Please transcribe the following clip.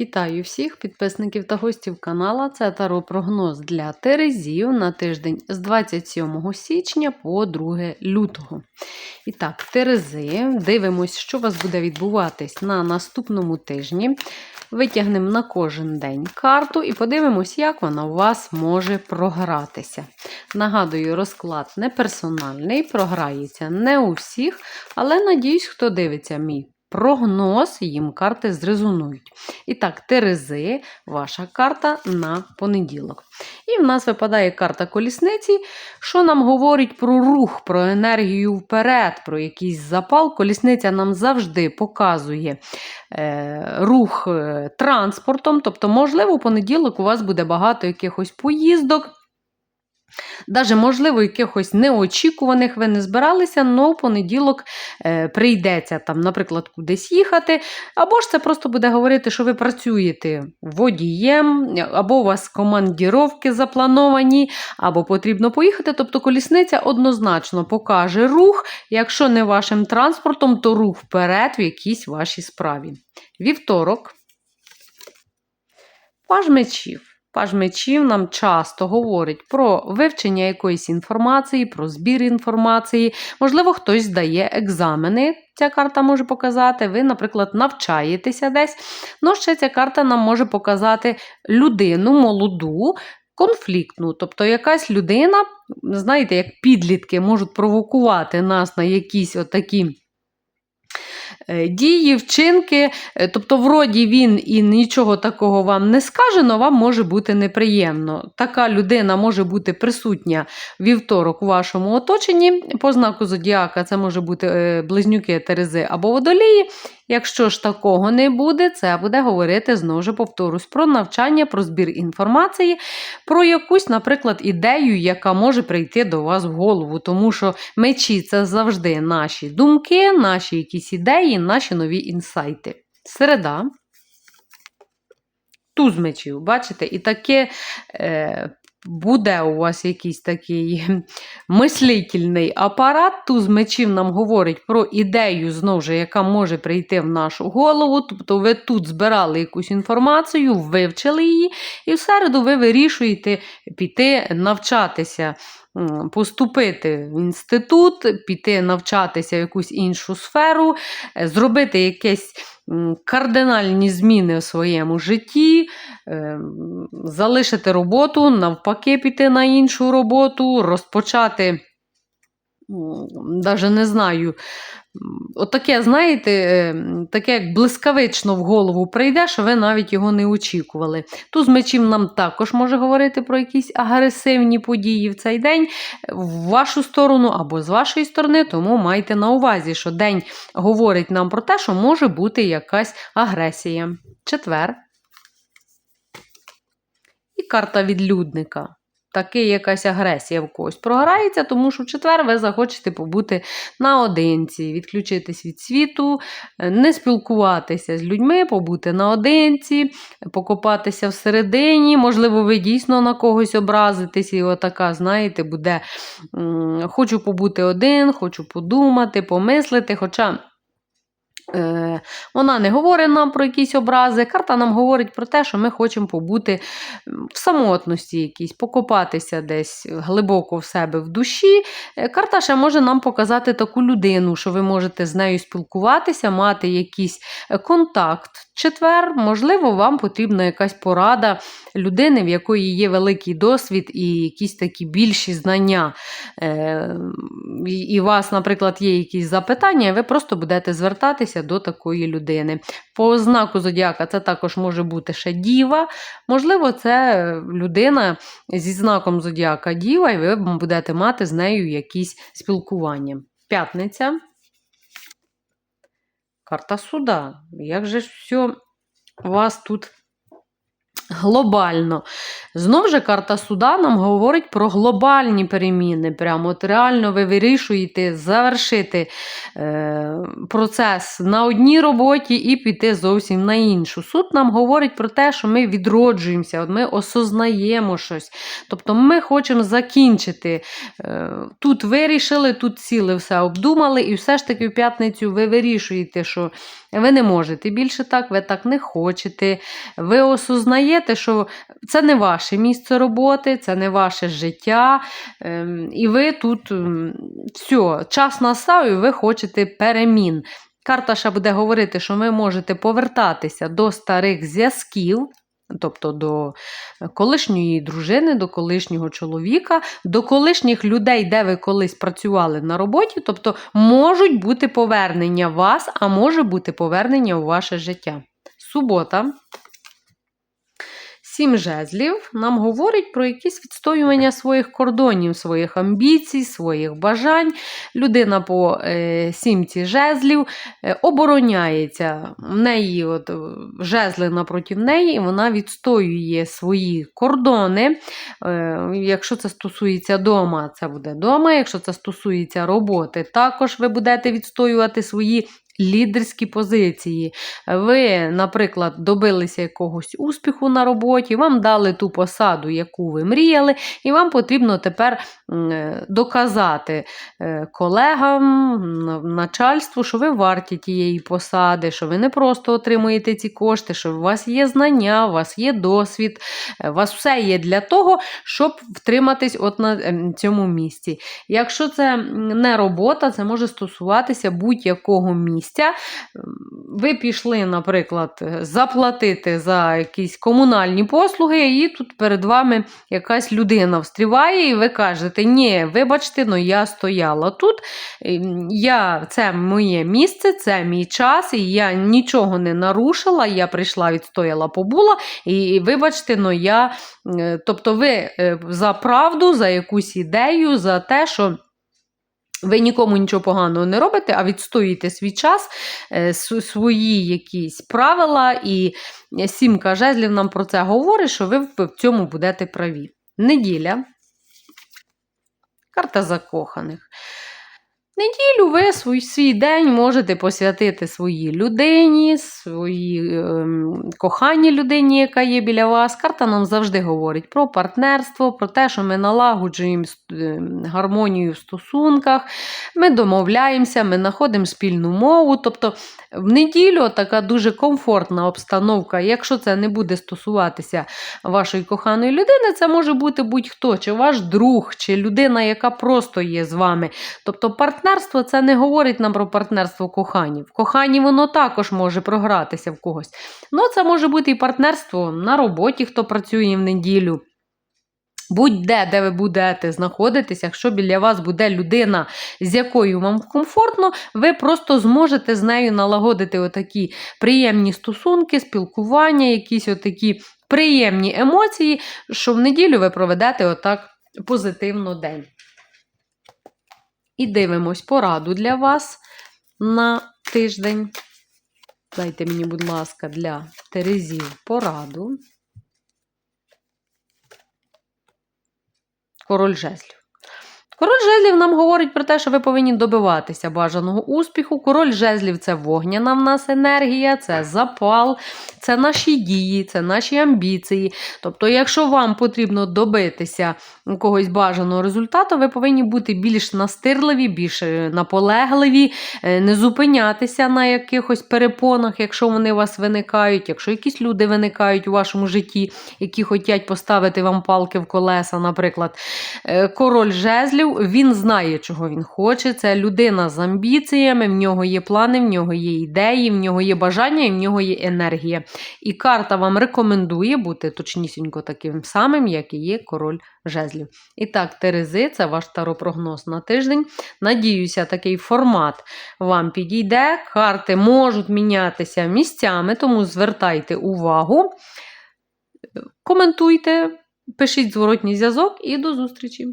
Вітаю всіх підписників та гостів канала. Це таро прогноз для Терезів на тиждень з 27 січня по 2 лютого. І так, Терези, дивимось, що у вас буде відбуватись на наступному тижні. Витягнемо на кожен день карту і подивимось, як вона у вас може програтися. Нагадую, розклад не персональний, програється не у всіх, але надіюсь, хто дивиться мій прогноз, їм карти зрезонують. І так, Терези, ваша карта на понеділок. І в нас випадає карта колісниці, що нам говорить про рух, про енергію вперед, про якийсь запал. Колісниця нам завжди показує е, рух е, транспортом. Тобто, можливо, в понеділок у вас буде багато якихось поїздок. Даже, можливо, якихось неочікуваних ви не збиралися, але в понеділок е, прийдеться, там, наприклад, кудись їхати. Або ж це просто буде говорити, що ви працюєте водієм, або у вас командіровки заплановані, або потрібно поїхати. Тобто колісниця однозначно покаже рух. Якщо не вашим транспортом, то рух вперед в якійсь вашій справі. Вівторок. Паж мечів. Паж мечів нам часто говорить про вивчення якоїсь інформації, про збір інформації. Можливо, хтось здає екзамени. Ця карта може показати. Ви, наприклад, навчаєтеся десь. Ну, ще ця карта нам може показати людину молоду. Конфліктну, тобто якась людина, знаєте, як підлітки можуть провокувати нас на якісь отакі дії, вчинки, е, тобто, вроді він і нічого такого вам не скаже, але вам може бути неприємно. Така людина може бути присутня вівторок у вашому оточенні. По знаку Зодіака це може бути е, близнюки Терези або водолії. Якщо ж такого не буде, це буде говорити, знову ж повторюсь, про навчання, про збір інформації, про якусь, наприклад, ідею, яка може прийти до вас в голову. Тому що мечі це завжди наші думки, наші якісь ідеї, наші нові інсайти. Середа. Туз мечів, бачите? І таке е, буде у вас якийсь такий мислительний апарат. Туз мечів нам говорить про ідею, знову ж, яка може прийти в нашу голову. Тобто ви тут збирали якусь інформацію, вивчили її, і в середу ви вирішуєте піти навчатися. Поступити в інститут, піти навчатися в якусь іншу сферу, е, зробити якесь кардинальні зміни в своєму житті, ем, залишити роботу, навпаки, піти на іншу роботу, розпочати, навіть не знаю, Отаке, знаєте, ем, таке як блискавично в голову прийде, що ви навіть його не очікували. Туз мечів нам також може говорити про якісь агресивні події в цей день в вашу сторону або з вашої сторони, тому майте на увазі, що день говорить нам про те, що може бути якась агресія. Четвер. І карта відлюдника таки якась агресія в когось програється, тому що в четвер ви захочете побути наодинці, відключитись від світу, е, не спілкуватися з людьми, побути наодинці, покопатися всередині. Можливо, ви дійсно на когось образитесь, і отака, знаєте, буде хочу побути один, хочу подумати, помислити. Хоча. Е, вона не говорить нам про якісь образи. Карта нам говорить про те, що ми хочемо побути в самотності, якійсь, покопатися десь глибоко в себе в душі. Е, карта ще може нам показати таку людину, що ви можете з нею спілкуватися, мати якийсь е, контакт. Четвер, можливо, вам потрібна якась порада людини, в якої є великий досвід і якісь такі більші знання. І у вас, наприклад, є якісь запитання, ви просто будете звертатися звертатися до такої людини. По знаку Зодіака це також може бути ще діва. Можливо, це людина зі знаком Зодіака Діва, і ви будете мати з нею якісь спілкування. П'ятниця. Карта суда. Як же все у вас тут Глобально. Знову ж карта суда нам говорить про глобальні переміни. Прямо от реально ви вирішуєте завершити е, процес на одній роботі і піти зовсім на іншу. Суд нам говорить про те, що ми відроджуємося, от ми осознаємо щось. Тобто ми хочемо закінчити. Е, тут вирішили, тут сіли, все обдумали, і все ж таки в п'ятницю ви вирішуєте, що Ви не можете більше так, ви так не хочете. Ви осознаєте, що це не ваше місце роботи, це не ваше життя. ем, І ви тут ем, все, час настав, і ви хочете перемін. Карта буде говорити, що ви можете повертатися до старих зв'язків, тобто до колишньої дружини, до колишнього чоловіка, до колишніх людей, де ви колись працювали на роботі. Тобто можуть бути повернення вас, а може бути повернення у ваше життя. Субота. Сім жезлів нам говорить про якісь відстоювання своїх кордонів, своїх амбіцій, своїх бажань. Людина по е, сімці жезлів е, обороняється. В неї от, е, жезли напроти неї, і вона відстоює свої кордони. Якщо це стосується дома, це буде дома. Якщо це стосується роботи, також ви будете відстоювати свої лідерські позиції. Ви, наприклад, добилися якогось успіху на роботі, вам дали ту посаду, яку ви мріяли, і вам потрібно тепер е, доказати е, колегам, начальству, що ви варті тієї посади, що ви не просто отримуєте ці кошти, що у вас є знання, у вас є досвід, е, у вас все є для того, щоб втриматись от на ем, цьому місці. Якщо це не робота, це може стосуватися будь-якого місця. М, Ви пішли, наприклад, заплатити за якісь комунальні послуги, і тут перед вами якась людина встріває, і ви кажете, ні, вибачте, ну я стояла тут, я, це моє місце, це мій час, і я нічого не нарушила, я прийшла, відстояла, побула, і вибачте, ну я. е, Тобто ви е, за правду, за якусь ідею, за те, що. Ви нікому нічого поганого не робите, а відстоюєте свій час, е, свої якісь правила, і сімка жезлів нам про це говорить, що ви в цьому будете праві. Неділя. Карта закоханих. Неділю ви свій, свій день можете посвятити своїй людині, своїй ем, коханій людині, яка є біля вас. Карта нам завжди говорить про партнерство, про те, що ми налагоджуємо ем, гармонію в стосунках, ми домовляємося, ми знаходимо спільну мову. Тобто в неділю така дуже комфортна обстановка. Якщо це не буде стосуватися вашої коханої людини, це може бути будь-хто, чи ваш друг, чи людина, яка просто є з вами. Тобто партнерство це не говорить нам про партнерство кохані. В коханні воно також може програтися в когось. Ну, це може бути і партнерство на роботі, хто працює в неділю. Будь-де, де ви будете знаходитися, якщо біля вас буде людина, з якою вам комфортно, ви просто зможете з нею налагодити отакі приємні стосунки, спілкування, якісь отакі приємні емоції, що в неділю ви проведете отак позитивно день. І дивимось пораду для вас на тиждень. Дайте мені, будь ласка, для Терезів пораду. Король жезлів. Король жезлів нам говорить про те, що ви повинні добиватися бажаного успіху. Король жезлів це вогняна в нас енергія, це запал, це наші дії, це наші амбіції. Тобто, якщо вам потрібно добитися якогось бажаного результату, ви повинні бути більш настирливі, більш е, наполегливі, е, не зупинятися на якихось перепонах, якщо вони у вас виникають, якщо якісь люди виникають у вашому житті, які хочуть поставити вам палки в колеса, наприклад. Е, Король жезлів, він знає, чого він хоче. Це людина з амбіціями, в нього є плани, в нього є ідеї, в нього є бажання і в нього є енергія. І карта вам рекомендує бути точнісінько таким самим, як і є король жезлів. І так, Терези, це ваш таропрогноз на тиждень. Надіюся, такий формат вам підійде. Карти можуть мінятися місцями, тому звертайте увагу. Коментуйте, пишіть зворотній зв'язок і до зустрічі!